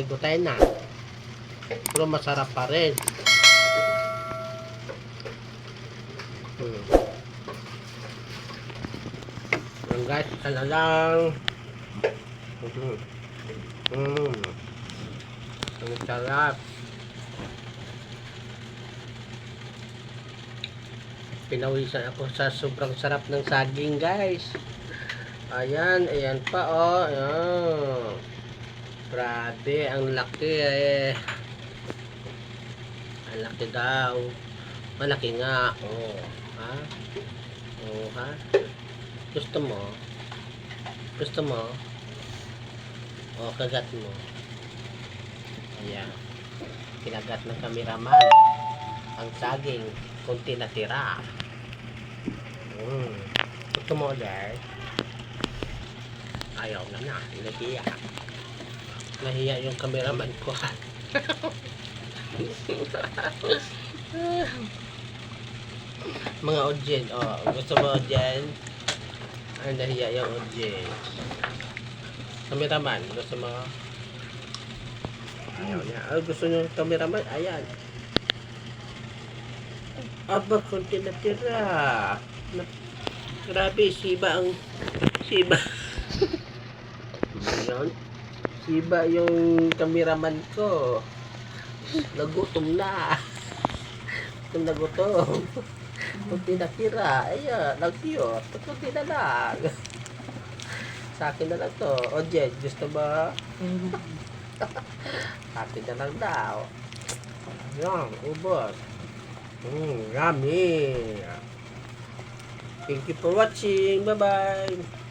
Gutay-gutay na. Pero masarap pa rin. Hmm. Yan guys, isa na lang. Mhm. Mm. Ang sarap. Pinawisan ako sa sobrang sarap ng saging guys. Ayan, ayan pa oh. Ayan. Grabe, ang laki eh. Ang laki daw. Malaki nga. Oh, ha? Oh, ha? Gusto mo? Gusto mo? Oh, kagat mo. Ayan. Kinagat ng kameraman. Ang saging, kunti na tira. Mm. Gusto mo ulit? Ayaw na na. Nahiya. Nahiya yung cameraman ko. Mga audience, oh, gusto mo audience? Ay, nahiya yung audience. Cameraman, gusto mo? Ayaw niya. Ah, gusto yung cameraman? Ayan. Aba, konti na tira. Grabe, siba ang... Siba. Ngayon, siba yung cameraman ko. Nagutom na. Gutom na gutom. Kunti na tira. Ayan, nag-cute. Kunti na lang. Sa akin na lang to. O, Jen, gusto ba? Sa akin na lang daw. Yan, ubos. Mm, yummy. Thank you for watching. Bye-bye.